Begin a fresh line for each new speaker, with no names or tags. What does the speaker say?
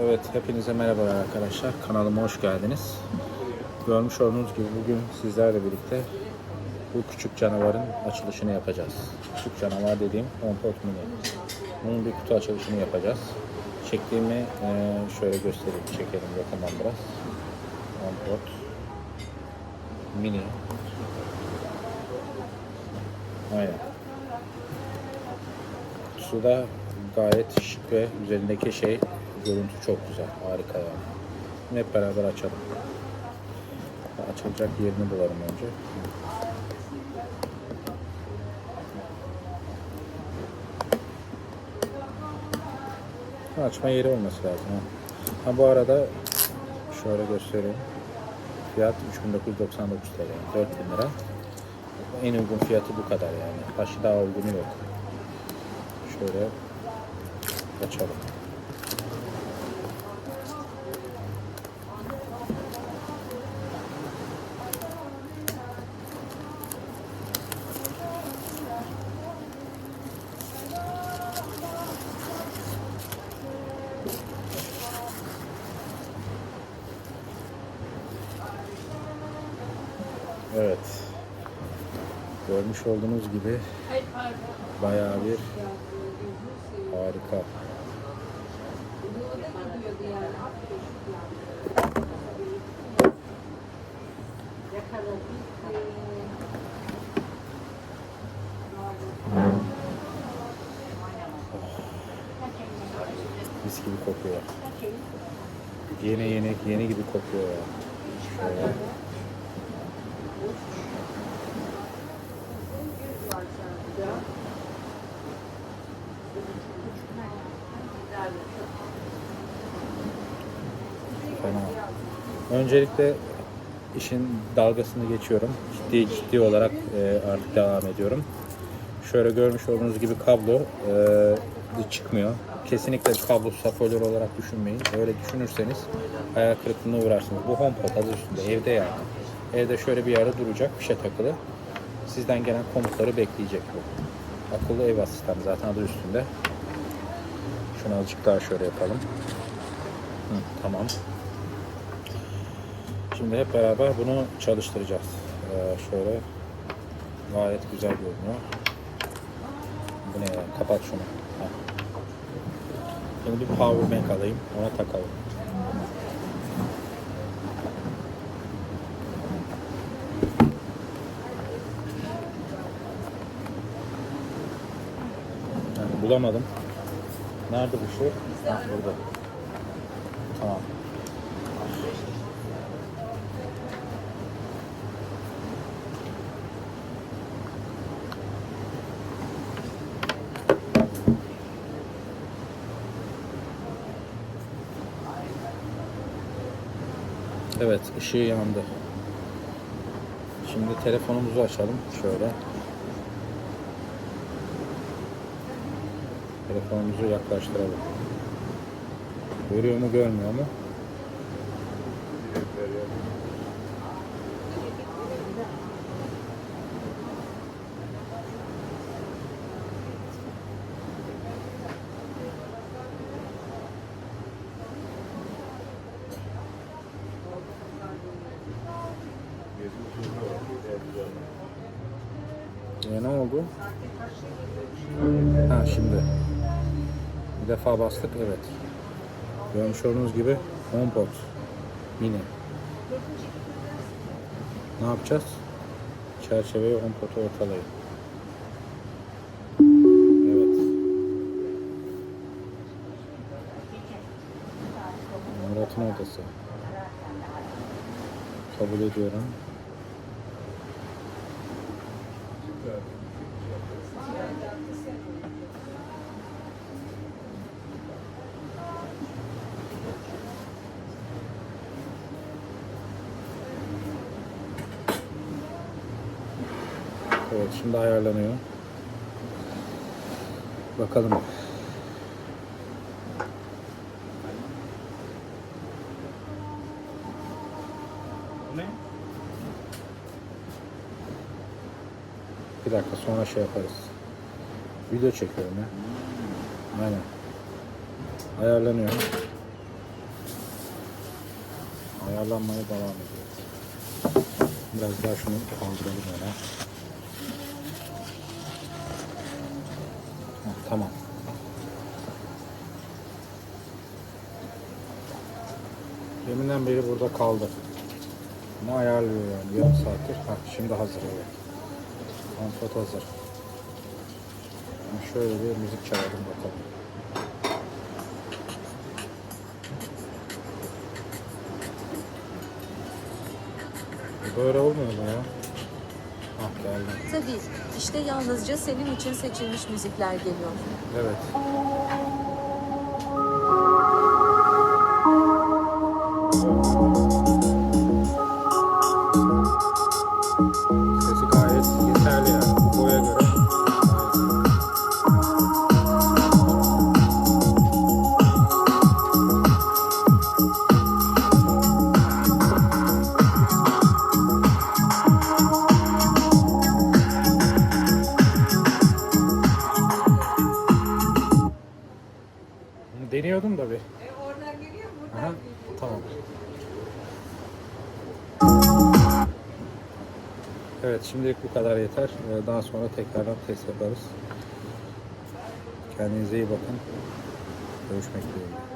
Evet, hepinize merhabalar arkadaşlar. Kanalıma hoş geldiniz. Görmüş olduğunuz gibi bugün sizlerle birlikte bu küçük canavarın açılışını yapacağız. Küçük canavar dediğim HomePod Mini. Bunun bir kutu açılışını yapacağız. Çektiğimi eee, şöyle göstereyim, çekelim yakından biraz. HomePod Mini. Aynen. Kutusu da gayet şık ve üzerindeki şey görüntü çok güzel. Harika. Şimdi hep beraber açalım. Açılacak yerini bulalım önce. Açma yeri olması lazım. Ha. bu arada şöyle göstereyim. Fiyat 3999 TL. 4000 lira. En uygun fiyatı bu kadar yani. Başı daha uygunu yok. Şöyle açalım. Evet. Görmüş olduğunuz gibi bayağı bir harika. Mis gibi kokuyor. Yeni yeni yeni gibi kokuyor ya. Şöyle. Fena. Öncelikle işin dalgasını geçiyorum. Ciddi ciddi olarak e, artık devam ediyorum. Şöyle görmüş olduğunuz gibi kablo e, çıkmıyor. Kesinlikle kablosuz hoparlör olarak düşünmeyin. Öyle düşünürseniz hayal kırıklığına uğrarsınız. Bu HomePod adı üstünde, evde yani. Evde şöyle bir yerde duracak, bir şey takılı. Sizden gelen komutları bekleyecek bu. Akıllı ev asistanı zaten adı üstünde. Şunu azıcık daha şöyle yapalım. Hı, tamam. Şimdi hep beraber bunu çalıştıracağız. Ee, şöyle gayet güzel görünüyor. Bu ne? Kapat şunu. Heh. Şimdi bir power bank alayım. Ona takalım. Yani bulamadım. Nerede bu şey? Ha, burada. Tamam. Evet, ışığı yandı. Şimdi telefonumuzu açalım. Şöyle. Telefonumuzu yaklaştıralım. Görüyor mu, görmüyor mu? E, ne oldu? Ha şimdi. Bir defa bastık evet. Görmüş olduğunuz gibi HomePod mini. Ne yapacağız? Çerçeveyi HomePod'u ortalayın. Evet. Murat'ın odası. Kabul ediyorum. Evet şimdi ayarlanıyor. Bakalım. Bir dakika sonra şey yaparız. Video çekiyorum ya. Aynen. Ayarlanıyor. ayarlanmaya devam ediyor. Biraz daha şunu kaldıralım öyle. Heh, tamam. Deminden beri burada kaldı. Ama ayarlıyor yani yarım saattir. Ha, şimdi hazır evet. Konfot hazır. Şöyle bir müzik çalalım bakalım. Böyle olmuyor mu ya? Ah geldi.
Tabii. İşte yalnızca senin için seçilmiş müzikler geliyor.
Evet. Deniyordum da bir.
oradan geliyor mu?
Aha, tamam. Evet şimdilik bu kadar yeter. Ee, Daha sonra tekrardan test yaparız. Kendinize iyi bakın. Görüşmek dileğiyle.